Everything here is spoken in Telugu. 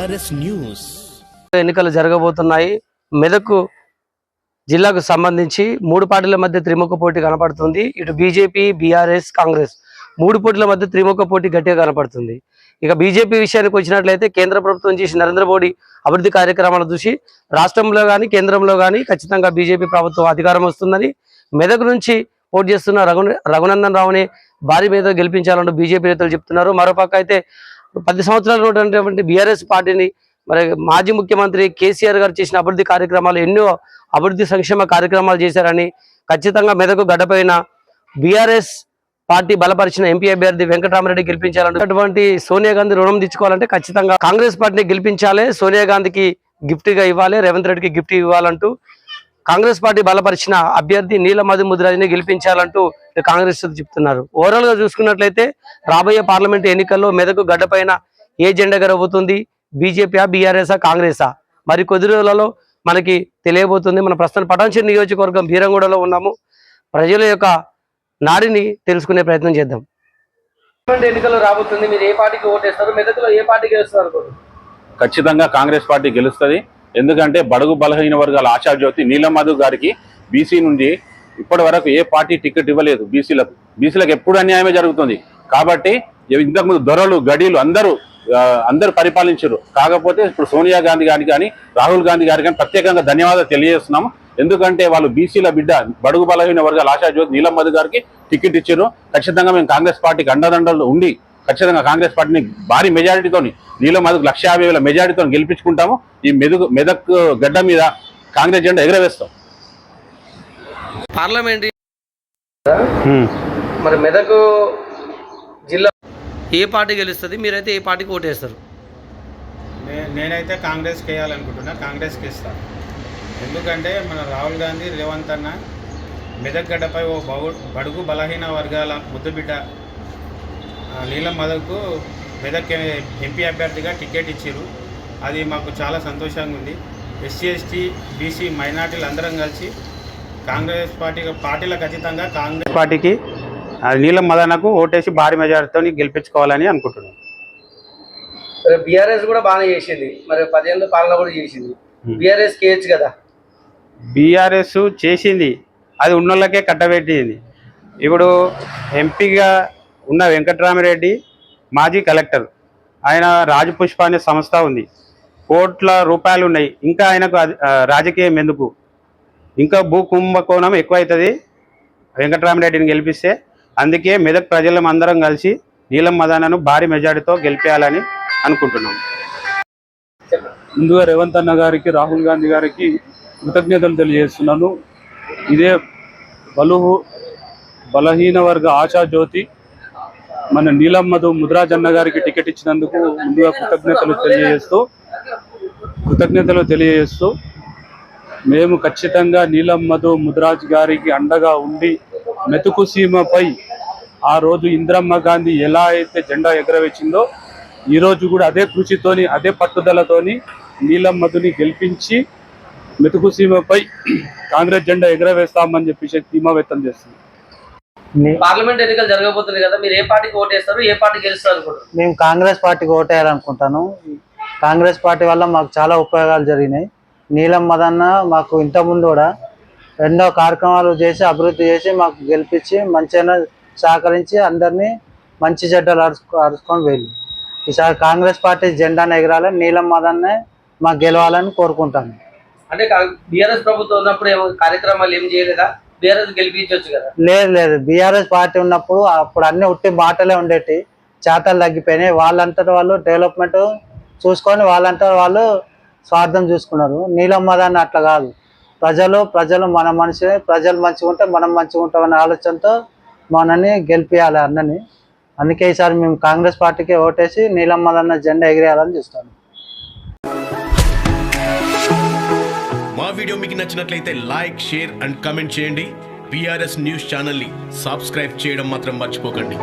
TRS news. ఎన్నికలు జరగబోతున్నాయి. మెదకు జిల్లాకు సంబంధించి మూడు పార్టీల మధ్య త్రిముఖ పోటీ కనపడుతుంది. ఇటు బీజేపీ బీఆర్ఎస్ కాంగ్రెస్ మూడు పోటీల మధ్య త్రిముఖ పోటీ గట్టిగా కనపడుతుంది. ఇక బీజేపీ విషయానికి వచ్చినట్లయితే కేంద్ర ప్రభుత్వం చేసి నరేంద్ర మోడీ అభివృద్ధి కార్యక్రమాలు చూసి రాష్ట్రంలో కానీ కేంద్రంలో కానీ ఖచ్చితంగా బీజేపీ ప్రభుత్వం అధికారం వస్తుందని మెదక్ నుంచి పోటీ చేస్తున్న రఘు రఘునందన్ రావుని భారీ మీద గెలిపించాలంటూ బీజేపీ నేతలు చెప్తున్నారు. మరోపక్క అయితే పది సంవత్సరాలు ఉన్నటువంటి బీఆర్ఎస్ పార్టీని మరి మాజీ ముఖ్యమంత్రి కేసీఆర్ గారు చేసిన అభివృద్ధి కార్యక్రమాలు ఎన్నో అభివృద్ధి సంక్షేమ కార్యక్రమాలు చేశారని ఖచ్చితంగా మెదకు గడ్డపైన బీఆర్ఎస్ పార్టీ బలపరిచిన ఎంపీ అభ్యర్థి వెంకటరామరెడ్డి గెలిపించాలంటే సోనియా గాంధీ రుణం తెచ్చుకోవాలంటే ఖచ్చితంగా కాంగ్రెస్ పార్టీని గెలిపించాలి సోనియా గాంధీకి గిఫ్ట్గా ఇవ్వాలి రేవంత్ రెడ్డికి గిఫ్ట్ ఇవ్వాలంటూ కాంగ్రెస్ పార్టీ బలపరిచిన అభ్యర్థి నీల మధు ముదిరాజుని గెలిపించాలంటూ కాంగ్రెస్ చెప్తున్నారు. ఓవరాల్గా చూసుకున్నట్లయితే రాబోయే పార్లమెంట్ ఎన్నికల్లో మెదకు గడ్డపైన ఏ జెండా గరబోతుంది బీజేపీ బీఆర్ఎస్ కాంగ్రెసా మరి కొద్ది రోజులలో మనకి తెలియబోతుంది. మన ప్రస్తుతం పటాన్చేరు నియోజకవర్గం బీరంగూడలో ఉన్నాము. ప్రజల యొక్క నాడిని తెలుసుకునే ప్రయత్నం చేద్దాం. ఎన్నికలు రాబోతుంది. మీరు ఏ పార్టీకి ఓటేస్తారు? మెదకులో ఏ పార్టీ గెలుస్తారు ఖచ్చితంగా కాంగ్రెస్ పార్టీ గెలుస్తుంది. ఎందుకంటే బడుగు బలహీన వర్గాల ఆశాజ్యోతి నీలం మధు గారికి బీసీ నుండి ఇప్పటి వరకు ఏ పార్టీ టికెట్ ఇవ్వలేదు బీసీలకు బీసీలకు ఎప్పుడు అన్యాయమే జరుగుతుంది. కాబట్టి ఇంతకుముందు దొరలు గడీలు అందరూ అందరూ పరిపాలించారు. కాకపోతే ఇప్పుడు సోనియా గాంధీ గారికి కానీ రాహుల్ గాంధీ గారికి కానీ ప్రత్యేకంగా ధన్యవాదాలు తెలియజేస్తున్నాము. ఎందుకంటే వాళ్ళు బీసీల బిడ్డ బడుగు బలహీన వర్గాల ఆశాజ్యోతి నీలం మధు గారికి టికెట్ ఇచ్చారు. ఖచ్చితంగా మేము కాంగ్రెస్ పార్టీకి అండదండలు ఉండి ఖచ్చితంగా కాంగ్రెస్ పార్టీని భారీ మెజారిటీతోని నీలం మధుకు లక్ష యాభై వేల మెజారిటీతో గెలిపించుకుంటాము. ఈ మెదక్ మెదక్ గడ్డ మీద కాంగ్రెస్ జెండా ఎగరవేస్తాం. పార్లమెంట్ మరి మెదక్ జిల్లా ఏ పార్టీ గెలుస్తుంది? మీరైతే ఏ పార్టీకి ఓటేస్తారు? నేనైతే కాంగ్రెస్కి వేయాలనుకుంటున్నా. కాంగ్రెస్కి ఇస్తాను ఎందుకంటే మన రాహుల్ గాంధీ రేవంత్ అన్న మెదక్ గడ్డపై ఓ బగు బడుగు బలహీన వర్గాల ముద్దుబిడ్డ నీలం మదకు మెదక్ ఎంపీ అభ్యర్థిగా టికెట్ ఇచ్చారు అది మాకు చాలా సంతోషంగా ఉంది. ఎస్సీ ఎస్టీ బీసీ మైనార్టీలు అందరం కలిసి కాంగ్రెస్ పార్టీ పార్టీలకు ఖచ్చితంగా కాంగ్రెస్ పార్టీకి నీలం మదనకు ఓటేసి భారీ మెజారిటీతో గెలిపించుకోవాలని అనుకుంటున్నాను బీఆర్ఎస్ కూడా బాగానే చేసింది. మరి పదిహేను పాలన కూడా చేసింది. బీఆర్ఎస్ కేయచ్చు కదా? బీఆర్ఎస్ చేసింది. అది ఉన్నోళ్ళకే కట్టబెట్టింది. ఇప్పుడు ఎంపీగా ఉన్న వెంకటరామిరెడ్డి మాజీ కలెక్టర్. ఆయన రాజపుష్ప అనే సంస్థ ఉంది. కోట్ల రూపాయలు ఉన్నాయి. ఇంకా ఆయనకు అది- రాజకీయం ఎందుకు? ఇంకా భూ కుంభకోణం ఎక్కువవుతుంది వెంకటరామిరెడ్డిని గెలిపిస్తే అందుకే మెదక్ ప్రజలం అందరం కలిసి నీలం మదానను భారీ మెజార్టీతో గెలిపేయాలని అనుకుంటున్నాం. ముందుగా రేవంత్ అన్న గారికి రాహుల్ గాంధీ గారికి కృతజ్ఞతలు తెలియజేస్తున్నాను. ఇదే బలుహు బలహీన వర్గ ఆశా జ్యోతి మన నీలం మధు ముద్రాజ్ గారికి టికెట్ ఇచ్చినందుకు ముందుగా కృతజ్ఞతలు తెలియజేస్తూ కృతజ్ఞతలు తెలియజేస్తూ మేము ఖచ్చితంగా నీలం మధు ముద్రాజ్ గారికి అండగా ఉండి మెతుకు సీమపై ఆ రోజు ఇందిరమ్మ గాంధీ ఎలా అయితే జెండా ఎగరవేసిందో ఈరోజు కూడా అదే కృషితోని అదే పట్టుదలతోని నీలం మధుని గెలిపించి మెతుకు సీమపై కాంగ్రెస్ జెండా ఎగరవేస్తామని చెప్పి ధీమా వ్యక్తం చేస్తుంది. పార్లమెంట్ ఎన్నికలు జరగబోతుంది కదా మీరు ఏ పార్టీకి ఓటేస్తారు ఏ పార్టీ గెలుస్తారు అనుకుంటారు మేము కాంగ్రెస్ పార్టీకి ఓటేయాలనుకుంటాను. కాంగ్రెస్ పార్టీ వల్ల మాకు చాలా ఉపయోగాలు జరిగినాయి. నీలం మదన్న మాకు ఇంతకుముందు కూడా ఎన్నో కార్యక్రమాలు చేసి అభివృద్ధి చేసి మాకు గెలిపించి మంచిగా సహకరించి అందరినీ మంచి చెడ్డలు అరుచుకో అరుచుకొని వెళ్ళి ఈసారి కాంగ్రెస్ పార్టీ జెండాను ఎగరాలని నీలం మదన్నే మాకు గెలవాలని కోరుకుంటాను. అంటే బీఆర్ఎస్ ప్రభుత్వం ఉన్నప్పుడు ఏమో కార్యక్రమాలు ఏం చేయలేదా? లేదు లేదు. బీఆర్ఎస్ పార్టీ ఉన్నప్పుడు అప్పుడు అన్ని ఉట్టి మాటలే ఉండేటి. చేతలు తగ్గిపోయినాయి. వాళ్ళంతటి వాళ్ళు డెవలప్మెంట్ చూసుకొని వాళ్ళంతా వాళ్ళు స్వార్థం చూసుకున్నారు. నీలం మదాన్ని అట్లా కాదు. ప్రజలు ప్రజలు మన మనిషి ప్రజలు మంచిగా ఉంటే మనం మంచిగా ఉంటామనే ఆలోచనతో మనని గెలిపించాలి అన్నని. అందుకే ఈసారి మేము కాంగ్రెస్ పార్టీకి ఓటేసి నీలం మదన్న జెండా ఎగిరేయాలని చూస్తాను. వీడియో మీకు నచ్చినట్లయితే లైక్ షేర్ అండ్ కమెంట్ చేయండి. బీఆర్ఎస్ న్యూస్ ఛానల్ని సబ్స్క్రైబ్ చేయడం మాత్రం మర్చిపోకండి.